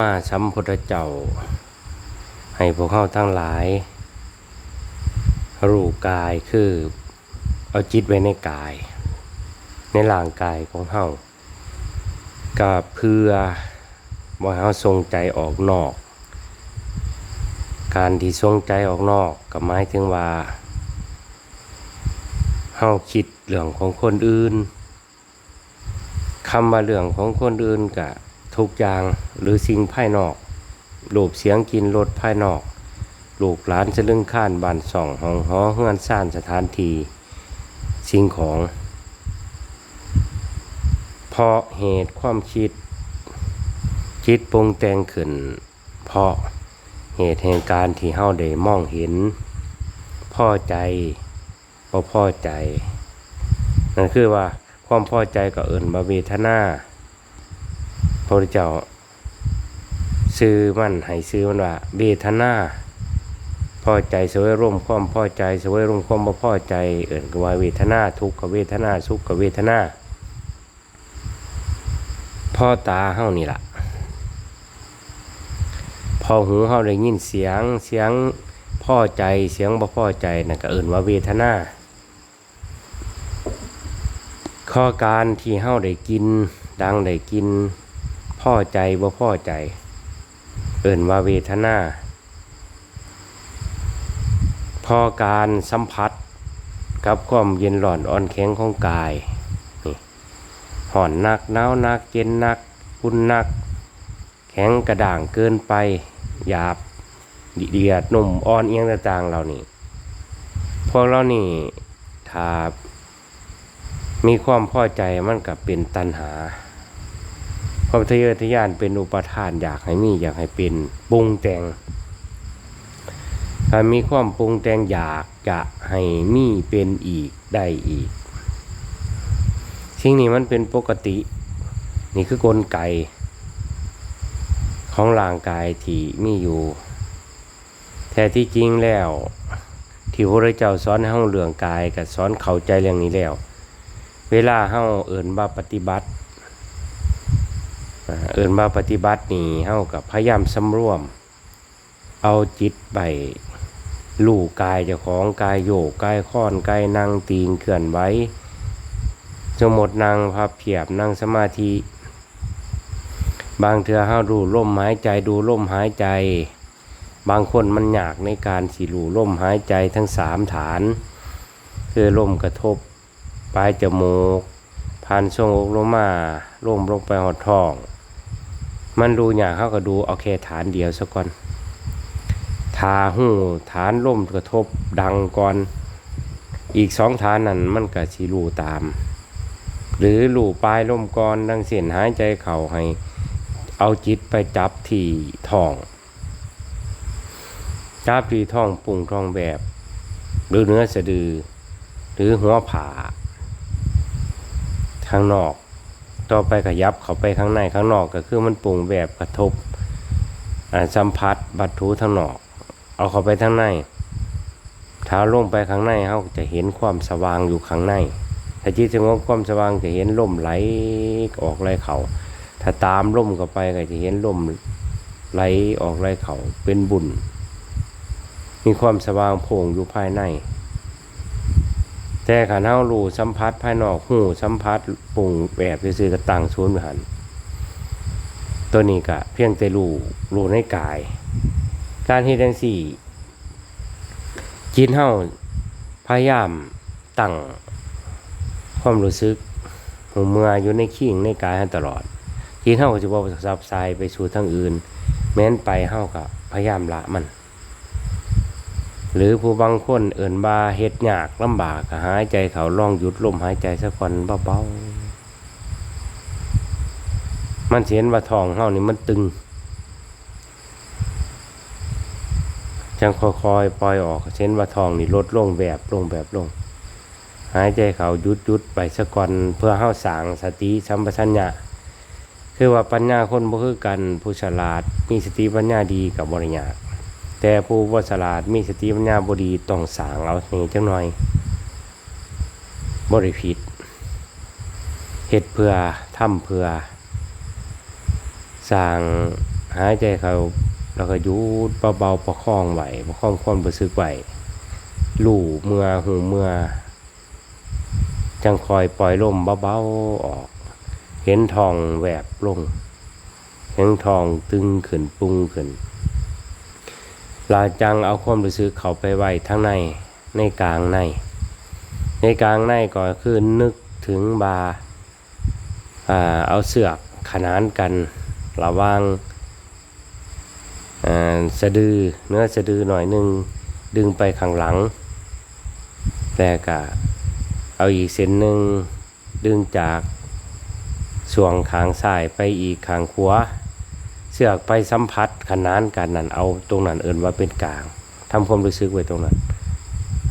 มาสัมพุทธเจ้า ให้พวกเข้าทั้งหลาย รู้กายคือเอาจิตไว้ในกาย ในร่างกายของเฮาก็เพื่อบ่ให้เฮาทรงใจออกนอก การที่ทรงใจออกนอกก็หมายถึงว่าเฮาคิดเรื่องของคนอื่นคำว่าเรื่องของคนอื่นก็ ทุกอย่างหรือสิ่งภายนอกรูปเสียงกินรสภายนอก ลูกหลานสะลึงข้านบานส่องห้องหอเฮือนซ่านสถานทีสิ่งของ เพราะเหตุความคิด คิดปรุงแต่งขึ้น เพราะเหตุแห่งการที่เฮาได้มองเห็น พ่อใจบ่พ่อใจ นั่นคือว่าความพ่อใจก็เอิ่นบาเวทนา ระพุทธเจ้าซื้อมันให้ซื้อมันว่าเวทนาพอใจสวยร่วมความพอใจสวยร่วมความบ่พอใจ เอิ่นกว่าเวทนาทุกขเวทนาสุขเวทนาพ่อตาเฮานี่ล่ะ พอหูเฮาได้ยินเสียงเสียงพอใจเสียงบ่พอใจนั่นก็เอิ่นว่าเวทนา ข้อการที่เฮาได้กิน ดังได้กิน พ่อใจบ่พ่อใจ เอิ่นว่าเวทนา พอการสัมผัสกับความเย็นร้อนอ่อนแข็งของกายนี่ห่อนนักหนาวนักเย็นนักอุ่นนัก แข็งกระด่างเกินไป หยาบเดียดนุ่มอ่อนเอียงต่างๆเหล่านี้พวกเรานี่ถ้ามีความพอใจมันกับเป็นตัณหา ความทะเยอทะยานเป็นอุปทานอยากให้มีอยากให้เป็นปรุงแต่งถ้ามีความปรุงแต่งอยากจะให้มีเป็นอีกได้อีกสิ่งนี้มันเป็นปกติ นี่คือกลไก ของร่างกายที่มีอยู่แต่ที่จริงแล้ว ที่พระเจ้าสอนให้เฮาเรื่องกายกับสอนเข้าใจเรื่องนี้แล้ว เวลาเฮาเอิ่นว่าปฏิบัติ เอิ่นว่าปฏิบัตินี่เฮากับพยายามสำรวม เอาจิตไปลู่กายเจ้าของกายโยกกายค้อนกายนั่งตีนเคลื่อนไหว้สมมตินั่งพับเพียบนั่งสมาธิ บางเทือห้าดูลมหายใจดูลมหายใจ บางคนมันอยากในการสิรูลมหายใจทั้งสามฐาน คือลมกระทบปลายจมูกผ่านช่วงอกลงมาลมลงไปหอดท้อง มันดูอยากเขาก็ดูเอาแค่ฐานเดียวซะก่อนทาหูฐานลมกระทบดังก่อนอีกสองฐานนั้นมันก็สิรูตาม หรือหลู่ปลายลมก่อนดังเสียนหายใจเข่าให้ เอาจิตไปจับที่ท้องจับที่ท้องปุ่งท้องแบบ หรือเนื้อสะดือ หรือหัวผาข้างนอก ต่อไปขยับเข้าไปข้างในข้างนอกก็คือมันปรุงแบบกระทบสัมผัสบัตถุทางนอก เอาเข้าไปทางในเท้าลงไปข้างในเขาจะเห็นความสว่างอยู่ข้างในถ้าจิตสงบความสว่างจะเห็นลมไหลออกไหลเขาถ้าตามลมเข้าไปก็จะเห็นลมไหลออกไหลเขาเป็นบุญ มีความสว่างโพ่งอยู่ภายใน แต่ขันเฮารู้สัมผัสภายนอกหูสัมผัสปุ่งแบบซื่อๆก็ตั้งศูนย์ไว้หันตัวนี้ก็เพียงแต่รู้รู้ในกาย การที่ดังสี่จิตเฮาพยายามตั้งความรู้สึกหูเมื่ออยู่ในขี้งในกายให้ตลอดจิตเฮาก็จะบ่ซับซายไปสู่ทางอื่น แม้นไปเฮาก็พยายามละมัน หรือผู้บางคนเอิ่นบาเฮ็ดยากลำบากหายใจเขาลองหยุดลมหายใจสักคนเบาๆมันเห็นว่าท้องเฮานี่มันตึงจังค่อยๆปล่อยออกเช่นว่าท้องนี่ลดลงแบบลงแบบลง หายใจเขาหยุดหยุดไปสักก่อนเพื่อเฮาสางสติสัมปชัญญะคือว่าปัญญาคนบ่คือกันผู้ฉลาดมีสติปัญญาดีกับบริญญา แต่ผู้บ่ฉลาดมีสติปัญญาบดีต้องสางเอานี่จังหน่อยบ่ได้ผิดเฮ็ดเพื่อทำเพื่อสร้างหายใจเขาแล้วก็ยุดเบาๆประคองไหวประคองความรู้สึกไหวลู่เมื่อหูเมื่อจังคอยปล่อยลมเบาๆออก เห็นทองแหวบลงเห็นทองตึงขึ้นปรุงขึ้น ลาจังเอาความรู้สึกเข้าไปไว้ทั้งในในกลางใน ในกลางในก็คือนึกถึงบาเอาเสือกขนานกันระว่างอสะดือเนื้อสะดือหน่อยหนึ่งดึงไปข้างหลัง แต่ก็เอาอีกเส้นหนึ่งดึงจากส่วงขางซ้ายไปอีกขางขวา สือกไปสัมผัสขนานกันนั่นเอาตรงนั้นเอินว่าเป็นกลางทำความรู้สึกไว้ตรงนั้น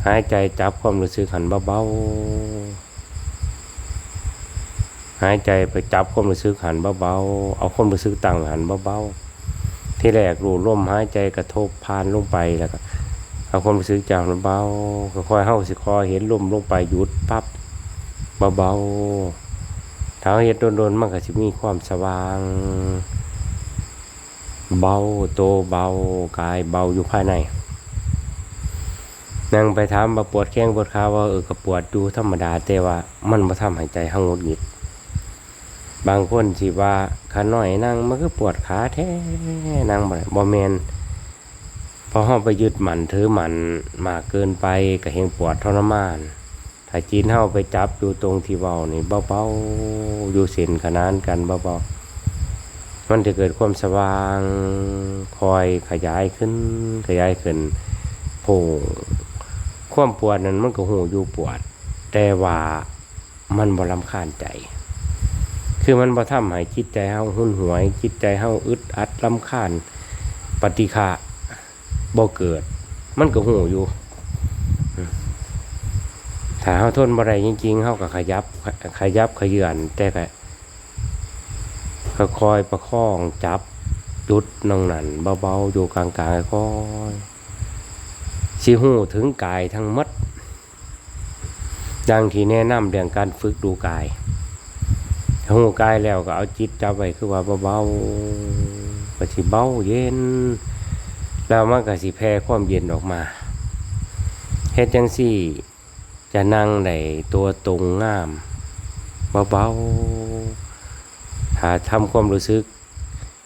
หายใจจับความรู้สึกหันเบาๆหายใจไปจับความรู้สึกหันเบาๆเอาความรู้สึกตั้งหันเบาๆที่แรกรูลมหายใจกระทบผ่านลงไปแล้วก็เอาความรู้สึกจากเบาๆค่อยๆเข้าสิคอเห็นลมลงไปหยุดปั๊บเบาๆถ้าเห็นโดนๆมันก็จะมีความสว่าง เบาโตเบากายเบาอยู่ภายในนั่งไปถามว่าปวดแข้งปวดขาว่าเออก็ปวดดูธรรมดาแต่ว่ามันมาทำให้ใจเฮาหงุดหงิด บางคนสิว่าขาหน้อยนั่งมันก็ปวดขาแท้นั่งบ่ได้บ่แมนพอเฮาไปยึดหมันถือหมันมากเกินไปก็เฮงปวดทรมานถ้าจีนเฮาไปจับอยู่ตรงที่เว้านี่เบาๆอยู่เส้นขนานกันเบาๆ มันจะเกิดความสว่างคอยขยายขึ้น ขยายขึ้นโผล่ความปวดนั้นมันก็หูอยู่ปวด แต่ว่ามันบ่ลำคาญใจ คือมันบ่ทำให้จิตใจเฮาหุ่นหวยจิตใจเฮาอึดอัดลำคาญปฏิฆะบ่เกิด มันก็หูอยู่ถ้าเฮาทนบ่ได้จริงๆเฮาก็ขยับขยับขยื่นแต่ก็ ก็คอยประคองจับจุดนองนั่นเบาๆอยู่กลางๆค่อยสิหูถึงกายทั้งหมดดังที่แนะนำเรื่องการฝึกดูกายหูกายแล้วก็เอาจิตจับไว้คือว่าเบาๆก็สิเบาเย็น แล้วมันก็สิแผ่ความเย็นออกมาเฮ็ดจังสี่ จะนั่งในตัวตรงงามเบาๆ ถ้าทำความรู้สึก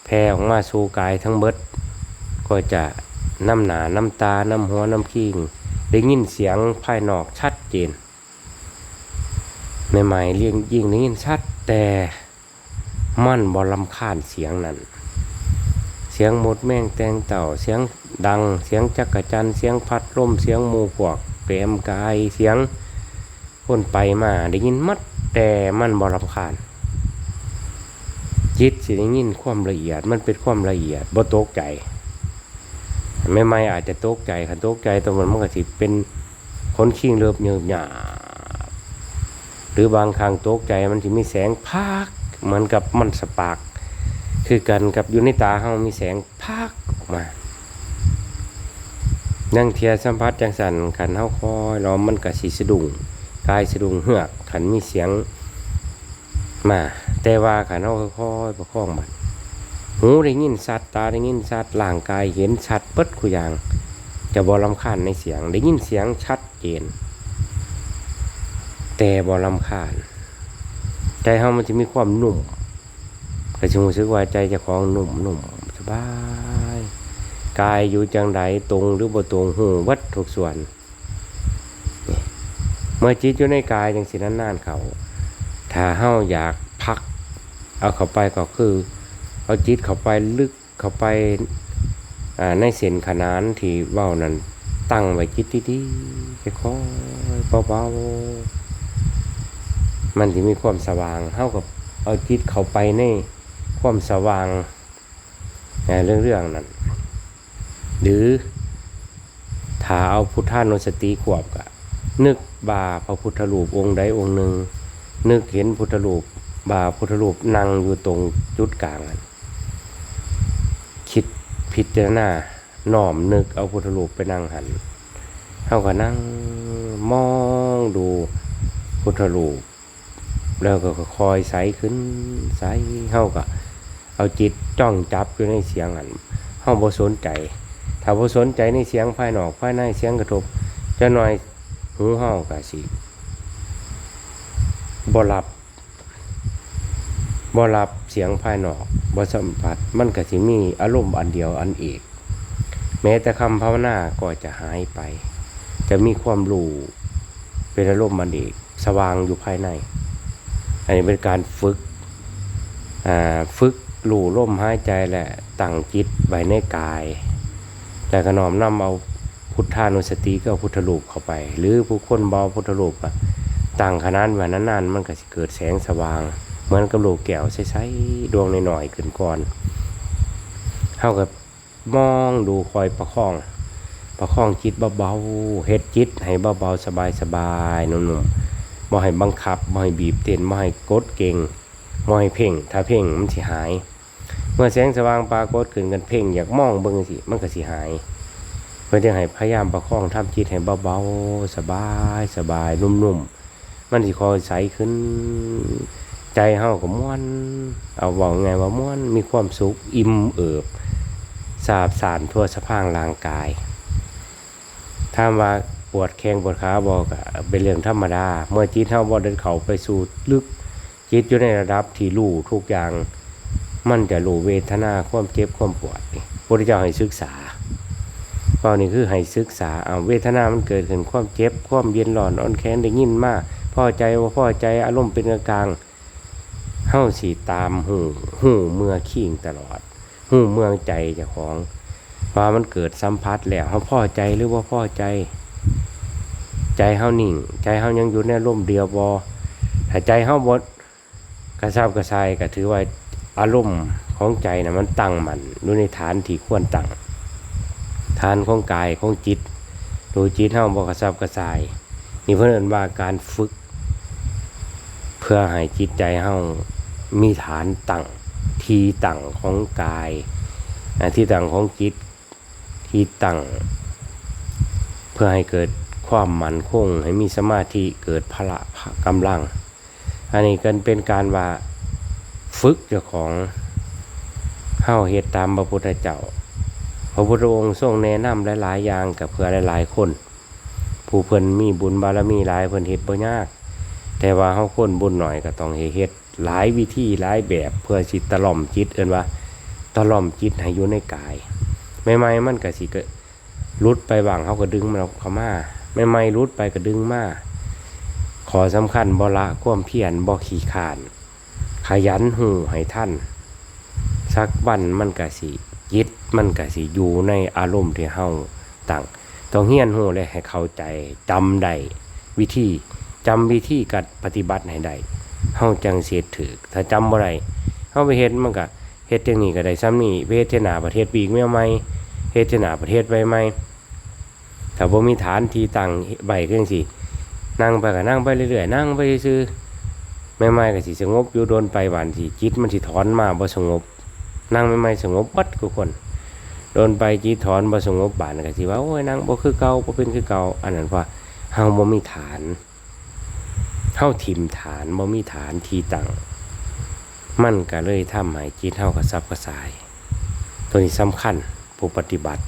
แผ่ออกมาสู่กายทั้งเบิด ก็จะน้ำหนาน้ำตา น้ำหัว น้ำขิงได้ยินเสียงภายนอกชัดเจนใหม่ๆเรียงยิ่งได้ยินชัดแต่มันบอลำคาญเสียงนั้น เสียงมดแมงแตงเต่าเสียงดัง เสียงจักระจันเสียงพัดลมเสียงมูพวกเปรมกายเสียงคนไปมาได้ยินมัดแต่มันบอลำคาญ จิตสิได้ยินความละเอียด มันเป็นความละเอียดบ่ตกใจไม่ไม่อาจจะตกใจคันตกใจตรงนั้นมันก็สิเป็นคนขิงเลิบเยืบหยาบหรือบางครั้งตกใจมันจะมีแสงพากเหมือนกับมันสปาร์กคือกันกับอยู่ในตาเฮามีแสงพากออกมานั่งเทียสัมผัสจังสันขันเฮาคอยรอมมันก็สิสะดุ้งกายสะดุ้งเหือกขันมีเสียงมา แต่ว่าขันเฮาค่อยๆประคองมันหูได้ยินสัตว์ตาได้ยินสัตว์ร่างกายเห็นชัดเปิดคุอย่าง จะบอลำคาญในเสียง ได้ยินเสียงชัดเจน แต่บอลำคาญ ใจเฮามันจะมีความนุ่มก็จะรู้สึกว่าใจจะของนุ่มนุ่มสบายกายอยู่จังใดตรงหรือบ่ตรงหูวัดทุกส่วน เมื่อจิตอยู่ในกายจังสินานๆเขาถ้าเฮาอยาก เอาเข้าไปก็คือ เอาจิตเข้าไปลึกเข้าไปในเส้นขนานที่เว้านั้นตั้งไว้จิตดีๆค่อยๆเบาๆมันจะมีความสว่างเท่ากับเอาจิตเข้าไปในความสว่างในเรื่องเรื่องๆนั้น หรือถ้าเอาพุทธานุสติขวบกะนึกบาพระพุทธรูปองค์ใดองค์หนึ่งนึกเห็นพุทธรูป บาพุทธรูปนั่งอยู่ตรงจุดกลางนั้นคิดพิจารณาน้อมนึกเอาพุทธรูปไปนั่งหันเขาก็นั่งมองดูพุทธรูป แล้วก็คอยใสขึ้นใสเขาก็เอาจิตจ้องจับอยู่ในเสียงอันเฮาบ่สนใจ ถ้าบ่สนใจในเสียงภายนอกภายในเสียงกระทบ จะหน่อยหูเฮาก็สิบ่รับ บ่รับเสียงภายนอกบ่สัมผัสมันก็สิมีอารมณ์อันเดียวอันเอกแม้แต่คำภาวนาก็จะหายไป จะมีความรู้เป็นอารมณ์อันเอกสว่างอยู่ภายใน อันนี้เป็นการฝึกฝึกรู้ลมหายใจและตั้งจิตไว้ในกาย แต่ก็น้อมนำเอาพุทธานุสติก็เอาพุทธรูปเข้าไป หรือผู้คนเบอาพุทธรูปตั้งขนาดไว้นานๆมันก็สิเกิดแสงสว่าง มือนกับลูกแก้วใสๆดวงหน่อยๆขึ้นก่อนเท่ากับมองดูคอยประคอง ประคองจิตเบาๆเฮ็ดจิตให้เบาๆสบายๆนุ่มๆบ่ให้บังคับบ่ให้บีบเต้นบ่ให้กดเก่งบ่ให้เพ่ง ถ้าเพ่งมันสิหาย เมื่อแสงสว่างปรากฏขึ้นกันเพ่งอยากมองเบิ่งสิมันก็สิหายเพื่อจะให้พยายามประคองทำจิตให้เบาๆสบายสบายนุ่มๆมันสิคอยใสขึ้น ใจเฮาก็ม่วน เอาบอกไงว่าม่วนมีความสุขอิ่มเอิบสาบสารทั่วสะพางร่างกายถ้ามว่าปวดแข้งปวดขาบอกเป็นเรื่องธรรมดา เมื่อจิตเฮาบ่เดินเข้าไปสู่ลึกจิตอยู่ในระดับที่รู้ทุกอย่าง มันจะรู้เวทนาความเจ็บความปวดนี่พระเจ้าให้ศึกษาก็นี่คือให้ศึกษาเอาเวทนามันเกิดขึ้นความเจ็บความเย็นร้อนอ่อนแข็งได้ยินมากพอใจว่าพอใจอารมณ์เป็นกลางๆ เฮาสีตามหูหูเมื่อขิงตลอดหูเมืองใจเจ้าของว่ามันเกิดสัมผัสแล้วเฮาพอใจหรือว่าพ่อใจ ใจเฮานิ่ง ใจเฮายังอยู่ในอารมเดียวบ่ถ้าใจเฮาบดกระซับกระซายก็ถือว่าอารมณ์ของใจนะมันตั้งมันอยู่ในฐานที่ควรตั้งฐานของกายของจิตดูจิตเฮาบ่กระซับกระส่ายนี่เพิ่อนว่าการฝึก เพื่อให้จิตใจเฮา มีฐานตั้งที่ตั้งของกายที่ตั้งของจิตที่ตั้งเพื่อให้เกิดความมั่นคง ให้มีสมาธิเกิดพละกำลัง อันนี้ก็เป็นการว่าฝึกเจ้าของเฮาเฮ็ดตามพระพุทธเจ้า พระพุทธองค์ทรงแนะนำหลายๆอย่างกับเพื่อหลายๆคน ผู้เพิ่นมีบุญบารมีหลายเพิ่นเฮ็ดบ่ยาก แต่ว่าเฮาคนบุญหน่อยก็ต้องเฮ็ด หลายวิธีหลายแบบเพื่อสิตะล่อมจิตเอินว่าตะล่อมจิตให้อยู่ในกายใหม่ๆมันก็สิกิดหลุดไปบางเฮาก็ดึงมันเข้ามาใหม่ๆหลุดไปก็ดึงมาขอสำคัญบ่ละความเพียรบ่ขี้ขาน ขยันหูให้ท่าน สักวันมันกะสิยึดมันกะสิอยู่ในอารมณ์ที่เฮาตั้งต้องเฮียนหูเลยให้เข้าใจจำได้วิธีจำวิธีการปฏิบัติให้ได้ เฮาจังเสียถือถ้าจำบ่ได้เฮาไปเฮ็ดมันก็เฮ็ดจังนี้ก็ได้ซ้ำนี่ไปเฮ็ดที่หน้าประเทศปีกแม่ใหม่เฮ็ดที่หน้าประเทศไปใหม่ถ้าบ่มีฐานที่ตั้งใบจังซี่นั่งไปก็นั่งไปเรื่อยๆนั่งไปซื่อไม่ไม่ๆก็สิสงบอยู่โดนไปหวานสิจิตมันสิถอนมาบ่สงบ นั่งไม่ไม่ๆสงบปัดทุกคนโดนไปจิตถอนบ่สงบบานก็สิว่าโอ้ยนั่งบ่คือเก่าบ่เป็นคือเก่าอันนั้นว่าเฮาบ่มีฐาน เท่าทิมฐานบ่มีฐานที่ตั้งมันก็เลยทำให้จิตเฮากระซับกระสาย ตัวนี้สำคัญผู้ปฏิบัติ